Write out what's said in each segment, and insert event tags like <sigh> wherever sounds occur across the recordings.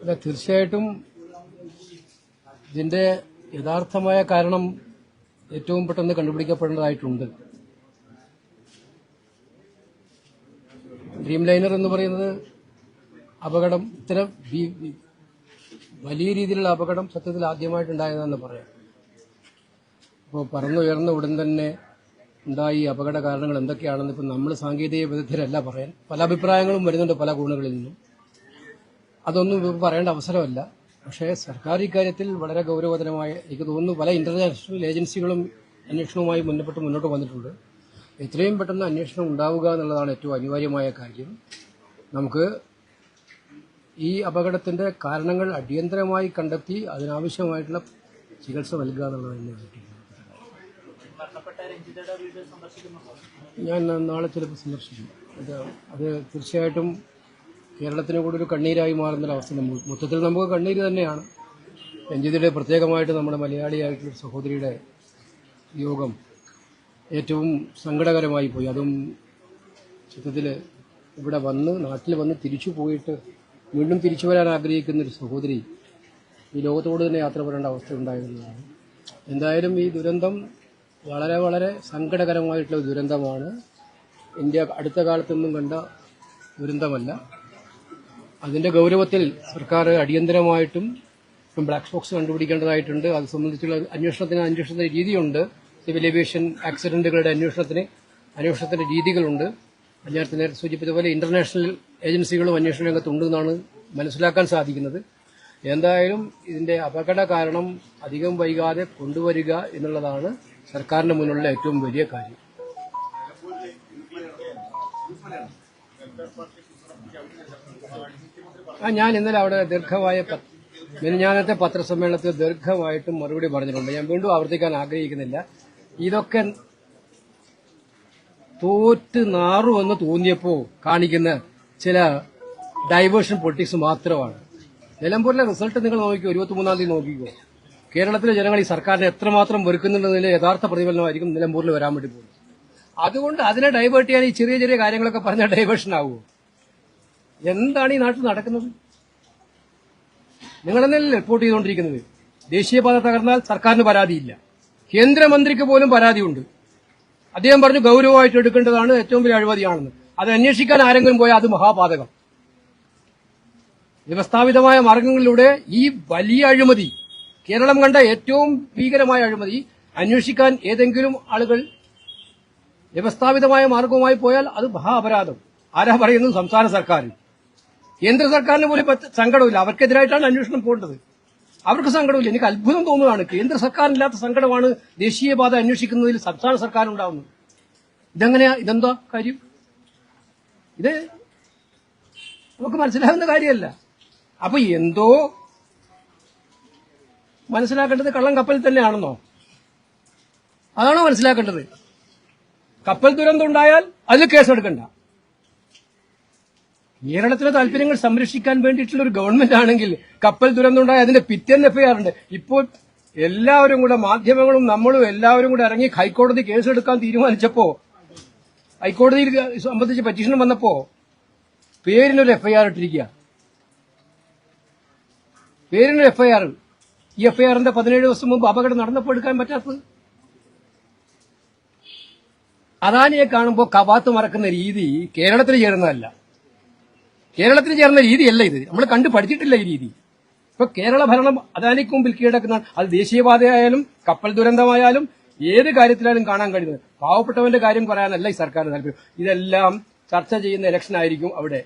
അല്ല തീർച്ചയായിട്ടും ഇതിന്റെ യഥാർത്ഥമായ കാരണം ഏറ്റവും പെട്ടെന്ന് കണ്ടുപിടിക്കപ്പെടേണ്ടതായിട്ടുണ്ട്. ഡ്രീം ലൈനർ എന്ന് പറയുന്നത് അപകടം ഇത്തരം വലിയ രീതിയിലുള്ള അപകടം സത്യത്തിൽ ആദ്യമായിട്ടുണ്ടായതെന്ന് പറയാം. അപ്പോൾ പറന്നുയർന്ന ഉടൻ തന്നെ ഉണ്ടായി അപകട കാരണങ്ങൾ എന്തൊക്കെയാണെന്ന് ഇപ്പം നമ്മൾ സാങ്കേതിക വിദഗ്ധരല്ല പറയാൻ. പല അഭിപ്രായങ്ങളും വരുന്നുണ്ട് പല കോണുകളിൽ നിന്നും. അതൊന്നും ഇപ്പോൾ പറയേണ്ട അവസരമല്ല. പക്ഷേ സർക്കാർ ഇക്കാര്യത്തിൽ വളരെ ഗൗരവതരമായ എനിക്ക് തോന്നുന്നു പല ഇന്റർനാഷണൽ ഏജൻസികളും അന്വേഷണവുമായി മുന്നപ്പെട്ട് മുന്നോട്ട് വന്നിട്ടുണ്ട്. എത്രയും പെട്ടെന്ന് അന്വേഷണം ഉണ്ടാവുക എന്നുള്ളതാണ് ഏറ്റവും അനിവാര്യമായ കാര്യം. നമുക്ക് ഈ അപകടത്തിന്റെ കാരണങ്ങൾ അടിയന്തരമായി കണ്ടെത്തി അതിനാവശ്യമായിട്ടുള്ള ചികിത്സ നൽകുക എന്നുള്ളത് സന്ദർശിക്കുന്നുണ്ടോ ഞാൻ നാളെ ചിലപ്പോൾ സന്ദർശിക്കും. അത് അത് തീർച്ചയായിട്ടും കേരളത്തിന് കൂടി ഒരു കണ്ണീരായി മാറുന്നൊരവസ്ഥ നമ്മൾ മൊത്തത്തിൽ നമുക്ക് കണ്ണീര് തന്നെയാണ്. രഞ്ജിതയുടെ പ്രത്യേകമായിട്ട് നമ്മുടെ മലയാളിയായിട്ടുള്ള സഹോദരിയുടെ യോഗം ഏറ്റവും സങ്കടകരമായി പോയി. അതും ചിത്രത്തിൽ ഇവിടെ വന്ന് നാട്ടിൽ വന്ന് തിരിച്ചു പോയിട്ട് വീണ്ടും തിരിച്ചു വരാൻ ആഗ്രഹിക്കുന്ന ഒരു സഹോദരി ഈ ലോകത്തോട് തന്നെ യാത്ര പറയേണ്ട അവസ്ഥ ഉണ്ടായിരുന്നതാണ്. എന്തായാലും ഈ ദുരന്തം വളരെ വളരെ സങ്കടകരമായിട്ടുള്ള ദുരന്തമാണ്. ഇന്ത്യ അടുത്ത കാലത്തൊന്നും കണ്ട ദുരന്തമല്ല. അതിന്റെ ഗൗരവത്തിൽ സർക്കാർ അടിയന്തരമായിട്ടും ഇപ്പം ബ്ലാക്ക് ബോക്സ് കണ്ടുപിടിക്കേണ്ടതായിട്ടുണ്ട്. അത് സംബന്ധിച്ചുള്ള അന്വേഷണത്തിന് അന്വേഷണത്തിന്റെ രീതിയുണ്ട്. സിവിൽ ഏവിയേഷൻ ആക്സിഡന്റുകളുടെ അന്വേഷണത്തിന് അന്വേഷണത്തിന്റെ രീതികളുണ്ട്. ഞാൻ നേരത്തെ സൂചിപ്പിച്ച പോലെ ഇന്റർനാഷണൽ ഏജൻസികളും അന്വേഷണ രംഗത്തുണ്ടെന്നാണ് മനസ്സിലാക്കാൻ സാധിക്കുന്നത്. എന്തായാലും ഇതിന്റെ അപകട കാരണം അധികം വൈകാതെ കൊണ്ടുവരിക എന്നുള്ളതാണ് സർക്കാരിന്റെ മുന്നിലുള്ള ഏറ്റവും വലിയ കാര്യം. ആ ഞാൻ ഇന്നലെ അവിടെ ദീർഘമായ മിനിഞ്ഞാനത്തെ പത്രസമ്മേളനത്തിൽ ദീർഘമായിട്ടും മറുപടി പറഞ്ഞിട്ടുണ്ട്. ഞാൻ വീണ്ടും ആവർത്തിക്കാൻ ആഗ്രഹിക്കുന്നില്ല. ഇതൊക്കെ തോറ്റ് നാറുമെന്ന് തോന്നിയപ്പോ കാണിക്കുന്ന ചില ഡൈവേർഷൻ പൊളിറ്റിക്സ് മാത്രമാണ്. നിലമ്പൂരിലെ റിസൾട്ട് നിങ്ങൾ നോക്കിക്കോ ഇരുപത്തിമൂന്നാം തീയതി നോക്കിക്കോ. കേരളത്തിലെ ജനങ്ങൾ ഈ സർക്കാരിനെ എത്രമാത്രം വെറുക്കുന്നുണ്ടെന്നതിന്റെ യഥാർത്ഥ പ്രതിഫലനമായിരിക്കും നിലമ്പൂരിൽ വരാൻ വേണ്ടി പോകുന്നത്. അതുകൊണ്ട് അതിനെ ഡൈവേർട്ട് ചെയ്യാൻ ഈ ചെറിയ ചെറിയ കാര്യങ്ങളൊക്കെ പറഞ്ഞാൽ ഡൈവേർഷൻ ആവുമോ? എന്താണ് ഈ നാട്ടിൽ നടക്കുന്നത്? നിങ്ങളെന്നല്ലേ റിപ്പോർട്ട് ചെയ്തുകൊണ്ടിരിക്കുന്നത്? ദേശീയപാത തകർന്നാൽ സർക്കാരിന് പരാതിയില്ല. കേന്ദ്രമന്ത്രിക്ക് പോലും പരാതിയുണ്ട്. അദ്ദേഹം പറഞ്ഞു ഗൗരവമായിട്ട് എടുക്കേണ്ടതാണ് ഏറ്റവും വലിയ അഴിമതിയാണെന്ന്. അത് അന്വേഷിക്കാൻ ആരെങ്കിലും പോയാൽ അത് മഹാപാതകം. വ്യവസ്ഥാപിതമായ മാർഗങ്ങളിലൂടെ ഈ വലിയ അഴിമതി കേരളം കണ്ട ഏറ്റവും ഭീകരമായ അഴിമതി അന്വേഷിക്കാൻ ഏതെങ്കിലും ആളുകൾ വ്യവസ്ഥാപിതമായ മാർഗവുമായി പോയാൽ അത് മഹാ അപരാധം. ആരാ പറയുന്നു സംസ്ഥാന സർക്കാർ കേന്ദ്ര സർക്കാരിന് പോലും സങ്കടമില്ല. അവർക്കെതിരായിട്ടാണ് അന്വേഷണം പോകേണ്ടത്. അവർക്ക് സങ്കടമില്ല. എനിക്ക് അത്ഭുതം തോന്നുകയാണ്. കേന്ദ്ര സർക്കാരില്ലാത്ത സങ്കടമാണ് ദേശീയപാത അന്വേഷിക്കുന്നതിൽ സംസ്ഥാന സർക്കാർ ഉണ്ടാവുന്നത് ഇതെങ്ങനെയാ? ഇതെന്താ കാര്യം? ഇത് നമുക്ക് മനസ്സിലാകുന്ന കാര്യമല്ല. അപ്പൊ എന്തോ മനസ്സിലാക്കേണ്ടത് കള്ളം കപ്പലിൽ തന്നെയാണെന്നോ? അതാണോ മനസ്സിലാക്കേണ്ടത്? കപ്പൽ ദുരന്തം ഉണ്ടായാൽ അതിൽ കേസെടുക്കണ്ട. കേരളത്തിലെ താല്പര്യങ്ങൾ സംരക്ഷിക്കാൻ വേണ്ടിയിട്ടുള്ള ഒരു ഗവൺമെന്റ് ആണെങ്കിൽ കപ്പൽ ദുരന്തമുണ്ടായ അതിന്റെ പിറ്റേന്ന് എഫ്ഐആർ ഉണ്ട്. ഇപ്പോൾ എല്ലാവരും കൂടെ മാധ്യമങ്ങളും നമ്മളും എല്ലാവരും കൂടെ ഇറങ്ങി ഹൈക്കോടതി കേസെടുക്കാൻ തീരുമാനിച്ചപ്പോ ഹൈക്കോടതിയിൽ സംബന്ധിച്ച് പറ്റീഷൻ വന്നപ്പോ പേരിനൊരു എഫ്ഐആർ ഇട്ടിരിക്കുക. പേരിനൊരു എഫ്ഐആർ ഈ എഫ്ഐആറിന്റെ പതിനേഴ് ദിവസം മുമ്പ് അപകടം നടന്നപ്പോൾ എടുക്കാൻ പറ്റാത്തത്. അദാനിയെ കാണുമ്പോൾ കവാത്ത് മറക്കുന്ന രീതി കേരളത്തിൽ ചേരുന്നതല്ല. കേരളത്തിൽ ചേർന്ന രീതിയല്ല ഇത്. നമ്മൾ കണ്ടു പഠിച്ചിട്ടില്ല ഈ രീതി. ഇപ്പൊ കേരള ഭരണം അദാനിക്ക് മുമ്പിൽ കീഴടക്കുന്ന അത് ദേശീയപാതയായാലും കപ്പൽ ദുരന്തമായാലും ഏത് കാര്യത്തിലായാലും കാണാൻ കഴിയുന്നത്. പാവപ്പെട്ടവന്റെ കാര്യം പറയാനല്ല ഈ സർക്കാർ താല്പര്യം. ഇതെല്ലാം ചർച്ച ചെയ്യുന്ന ഇലക്ഷൻ ആയിരിക്കും അവിടെ.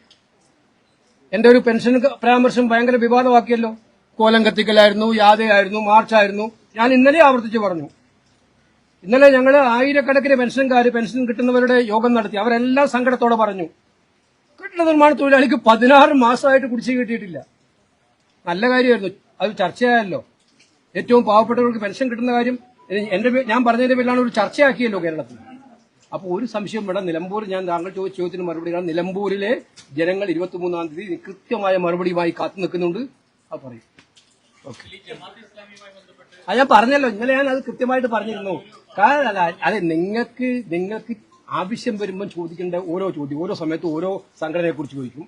എന്റെ ഒരു പെൻഷൻ പരാമർശം ഭയങ്കര വിവാദമാക്കിയല്ലോ. കോലം കത്തിക്കലായിരുന്നു യാതയായിരുന്നു മാർച്ചായിരുന്നു. ഞാൻ ഇന്നലെ ആവർത്തിച്ച് പറഞ്ഞു. ഇന്നലെ ഞങ്ങൾ ആയിരക്കണക്കിന് പെൻഷൻകാർ പെൻഷൻ കിട്ടുന്നവരുടെ യോഗം നടത്തി. അവരെല്ലാം സങ്കടത്തോടെ പറഞ്ഞു. കെട്ടിട നിർമ്മാണ തൊഴിലാളിക്ക് പതിനാറ് മാസമായിട്ട് കുടിശ്ശിക കിട്ടിയിട്ടില്ല. നല്ല കാര്യമായിരുന്നു. അത് ചർച്ചയായല്ലോ. ഏറ്റവും പാവപ്പെട്ടവർക്ക് പെൻഷൻ കിട്ടുന്ന കാര്യം എന്റെ ഞാൻ പറഞ്ഞതിന്റെ പേരിലാണ് ഒരു ചർച്ചയാക്കിയല്ലോ കേരളത്തിൽ. അപ്പോൾ ഒരു സംശയം വേണം നിലമ്പൂർ ഞാൻ താങ്കൾ ചോദിച്ച ചോദ്യത്തിന് മറുപടി കാണാം നിലമ്പൂരിലെ ജനങ്ങൾ ഇരുപത്തിമൂന്നാം തീയതി കൃത്യമായ മറുപടിയുമായി കാത്തു നിൽക്കുന്നുണ്ട്. അത് പറയും. ഓക്കെ. അത് ഞാൻ പറഞ്ഞല്ലോ. ഇന്നലെ ഞാൻ അത് കൃത്യമായിട്ട് പറഞ്ഞിരുന്നു. കാരണം അതെ നിങ്ങൾക്ക് നിങ്ങൾക്ക് ആവശ്യം വരുമ്പം ചോദിക്കേണ്ട ഓരോ ചോദ്യം ഓരോ സമയത്ത് ഓരോ സംഘടനയെക്കുറിച്ച് ചോദിക്കും.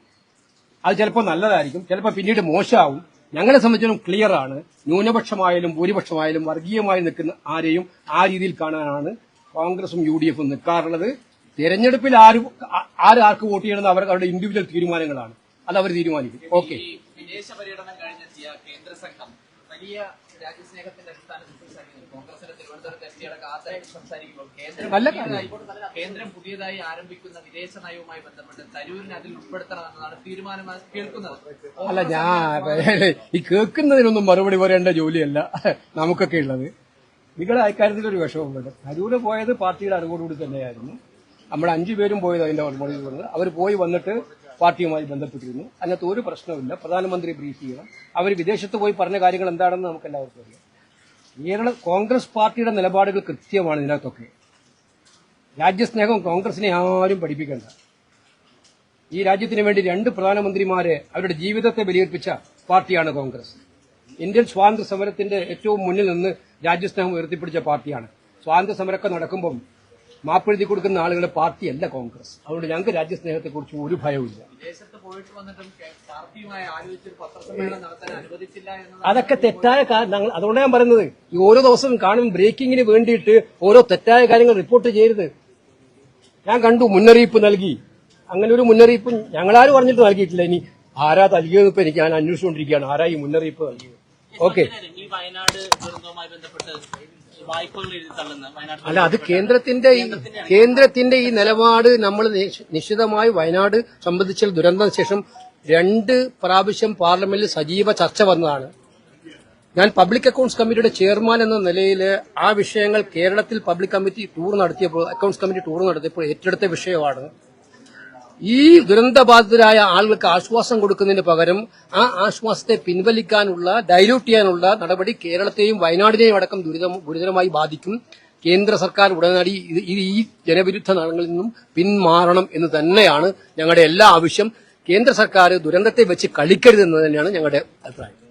അത് ചിലപ്പോൾ നല്ലതായിരിക്കും ചിലപ്പോൾ പിന്നീട് മോശമാവും. ഞങ്ങളെ സംബന്ധിച്ചിടത്തോളം ക്ലിയർ ആണ്. ന്യൂനപക്ഷമായാലും ഭൂരിപക്ഷമായാലും വർഗീയമായി നിൽക്കുന്ന ആരെയും ആ രീതിയിൽ കാണാനാണ് കോൺഗ്രസും യു ഡി എഫും നിൽക്കാറുള്ളത്. തെരഞ്ഞെടുപ്പിൽ ആര് ആര് ആർക്ക് വോട്ട് ചെയ്യണമെന്ന് അവർ അവരുടെ ഇൻഡിവിജ്വൽ തീരുമാനങ്ങളാണ്. അത് അവർ തീരുമാനിക്കും. ഓക്കെ വിദേശ പര്യടനം കഴിഞ്ഞെത്തിയ കേന്ദ്ര സംഘം കേന്ദ്രം പുതിയതായി- ആരംഭിക്കുന്ന വിദേശ നയവുമായി ബന്ധപ്പെട്ട് തരൂരിനെ അതിൽ ഉൾപ്പെടുത്തണമെന്നതാണ് തീരുമാനമായി കേൾക്കുന്നത്. അല്ല ഞാൻ <laughs> ഈ കേൾക്കുന്നതിനൊന്നും മറുപടി പറയേണ്ട ജോലിയല്ല. <laughs> നമുക്കൊക്കെ ഉള്ളത്. നിങ്ങളുടെ അക്കാര്യത്തിൽ ഒരു വിഷമമുണ്ട് തരൂര് പോയത് പാർട്ടിയുടെ അറിവോടുകൂടി തന്നെയായിരുന്നു. നമ്മൾ അഞ്ചു പേരും പോയത് അതിന്റെ മറുപടി അവർ പോയി വന്നിട്ട് പാർട്ടിയുമായി ബന്ധപ്പെട്ടിരുന്നു. അതിനകത്ത് ഒരു പ്രശ്നവുമില്ല. പ്രധാനമന്ത്രി ബ്രീഫ് ചെയ്യണം. അവർ വിദേശത്ത് പോയി പറഞ്ഞ കാര്യങ്ങൾ എന്താണെന്ന് നമുക്ക് എല്ലാവർക്കും അറിയാം. കേരള കോൺഗ്രസ് പാർട്ടിയുടെ നിലപാടുകൾ കൃത്യമാണ് ഇതിനകത്തൊക്കെ. രാജ്യസ്നേഹം കോൺഗ്രസിനെ ആരും പഠിപ്പിക്കേണ്ട. ഈ രാജ്യത്തിന് വേണ്ടി രണ്ട് പ്രധാനമന്ത്രിമാരെ അവരുടെ ജീവിതത്തെ ബലിയർപ്പിച്ച പാർട്ടിയാണ് കോൺഗ്രസ്. ഇന്ത്യൻ സ്വാതന്ത്ര്യ സമരത്തിന്റെ ഏറ്റവും മുന്നിൽ നിന്ന് രാജ്യസ്നേഹം ഉയർത്തിപ്പിടിച്ച പാർട്ടിയാണ്. സ്വാതന്ത്ര്യ സമരമൊക്കെ നടക്കുമ്പം മാപ്പെഴുതി കൊടുക്കുന്ന ആളുകളുടെ പാർട്ടിയല്ല കോൺഗ്രസ്. അതുകൊണ്ട് ഞങ്ങൾക്ക് രാജ്യസ്നേഹത്തെക്കുറിച്ച് ഒരു ഭയവുമില്ല. അതൊക്കെ തെറ്റായ ഞങ്ങൾ- അതുകൊണ്ടാണ് ഞാൻ പറയുന്നത്. ഈ ഓരോ ദിവസവും കാണും ബ്രേക്കിങ്ങിന് വേണ്ടിയിട്ട് ഓരോ തെറ്റായ കാര്യങ്ങൾ റിപ്പോർട്ട് ചെയ്യരുത്. ഞാൻ കണ്ടു മുന്നറിയിപ്പ് നൽകി. അങ്ങനെ ഒരു മുന്നറിയിപ്പ് ഞങ്ങളാരും പറഞ്ഞിട്ട് നൽകിയിട്ടില്ല. ഇനി ആരാ നൽകിയതെന്ന് ഇപ്പൊ എനിക്ക് ഞാൻ അന്വേഷിച്ചുകൊണ്ടിരിക്കുകയാണ്. ആരാ ഈ മുന്നറിയിപ്പ് നൽകിയത്? ഓക്കെ. വയനാട് ദുരന്തവുമായി ബന്ധപ്പെട്ട് വായ്പകൾ എഴുതി തള്ളുന്ന വയനാട് അല്ല അത് കേന്ദ്രത്തിന്റെ ഈ കേന്ദ്രത്തിന്റെ ഈ നിലപാട് നമ്മൾ നിശ്- നിശ്ചിതമായി വയനാട് സംബന്ധിച്ച ദുരന്തത്തിന് ശേഷം രണ്ട് പ്രാവശ്യം പാർലമെന്റിൽ സജീവ ചർച്ച വന്നതാണ്. ഞാൻ പബ്ലിക് അക്കൌണ്ട്സ് കമ്മിറ്റിയുടെ ചെയർമാൻ എന്ന നിലയിൽ ആ വിഷയങ്ങൾ കേരളത്തിൽ പബ്ലിക് കമ്മിറ്റി ടൂർ നടത്തിയപ്പോൾ അക്കൌണ്ട്സ് കമ്മിറ്റി ടൂർ നടത്തിയപ്പോൾ ഏറ്റെടുത്ത വിഷയമാണ്. ഈ ദുരന്തബാധിതരായ ആളുകൾക്ക് ആശ്വാസം കൊടുക്കുന്നതിന് പകരം ആ ആശ്വാസത്തെ പിൻവലിക്കാനുള്ള ഡൈല്യൂട്ട് ചെയ്യാനുള്ള നടപടി കേരളത്തെയും വയനാടിനെയും അടക്കം ഗുരുതരമായി ബാധിക്കും. കേന്ദ്ര സർക്കാർ ഉടനടി ഈ ജനവിരുദ്ധ നയങ്ങളിൽ നിന്നും പിന്മാറണം എന്ന് തന്നെയാണ് ഞങ്ങളുടെ എല്ലാ ആവശ്യം. കേന്ദ്ര സർക്കാർ ദുരന്തത്തെ വെച്ച് കളിക്കരുതെന്ന് തന്നെയാണ് ഞങ്ങളുടെ അഭിപ്രായം.